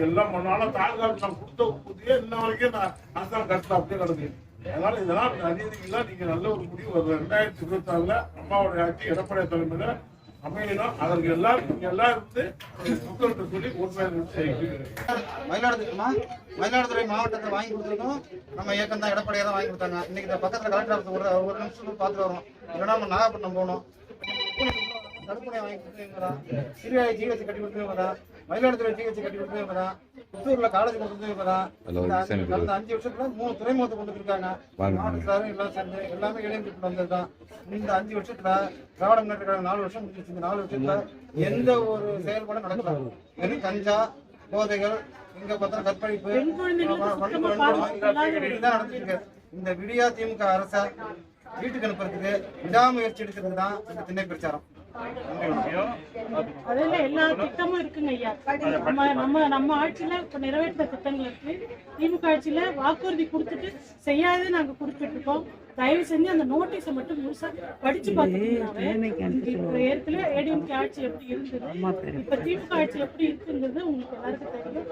எல்லாம் பண்ணாலும் தாழ்காப்பு நான் கொடுத்த புதிய இன்ன வரைக்கும் நான் அரசாங்கம் கட்டல அப்படியே கிடக்கு. அதனால இதெல்லாம் அநீதிக்கெல்லாம் நீங்க நல்ல ஒரு முடிவு வருது ரெண்டாயிரத்தி இருபத்தி ஆறுல அம்மாவுடைய ஆட்சி எடப்பாடி தலைமையில அமையணும் அதற்கு எல்லாம் இருந்து மக்கள்கிட்ட சொல்லி மயிலாடுதுறைமா மயிலாடுதுறை மாவட்டத்தை வாங்கி கொடுத்துருக்கோம். நம்ம இயக்கம் தான் எடப்பாடியாக தான் வாங்கி கொடுத்தாங்க. இன்னைக்கு இந்த பக்கத்தில் கலெக்டர் ஒரு ஒரு நிமிஷம் பார்த்துட்டு வரோம். இல்லைன்னா நம்ம நாகப்பட்டினம் போகணும். தடுப்பணை வாங்கி கொடுத்தவங்க தான் சிறுவாய் ஜிஹெச் கட்டி கொடுத்தவங்க தான் மயிலாடுதுறை ஜிஹெச் கட்டி கொடுத்தவங்க தான் புத்தூர்ல காலேஜ் கொடுத்தவங்க தான் கடந்த அஞ்சு வருஷத்துல மூணு துறைமுகத்தை கொண்டு வந்திருக்காங்க. மாவட்டத்தாரும் எல்லாம் சேர்ந்து எல்லாமே இணைந்து கொண்டு வந்தது தான் இந்த அஞ்சு வருஷத்துல திராவிட முன்னேற்ற நாலு வருஷம் முடிஞ்சிச்சு இந்த நாலு வருஷத்துல எந்த ஒரு செயல்பாடும் நடக்கல. வெறும் கஞ்சா போதைகள் இங்க பார்த்தா கற்பழிப்பு இருக்கு இந்த விடியா திமுக அரச வீட்டுக்கு அனுப்புறதுக்கு விடாமுயற்சி எடுக்கிறது தான் இந்த திண்ணை பிரச்சாரம். அதுல எல்லா திட்டமும் இருக்குங்க ஐயா. நம்ம நம்ம நம்ம ஆட்சியில இப்ப நிறைவேற்ற திட்டங்கள் இருக்கு. திமுக ஆட்சியில வாக்குறுதி கொடுத்துட்டு செய்யாது நாங்க குறிப்பிட்டிருக்கோம். தயவு செஞ்சு அந்த நோட்டீஸை மட்டும் முழுசா படிச்சு பார்த்துக்கிட்டாவே ஏற்கனவே ஏடிஎம்கே ஆட்சி எப்படி இருந்தது? இப்ப திமுக ஆட்சி எப்படி இருக்குங்கிறது உங்களுக்கு எல்லாருக்கும் தெரியும்.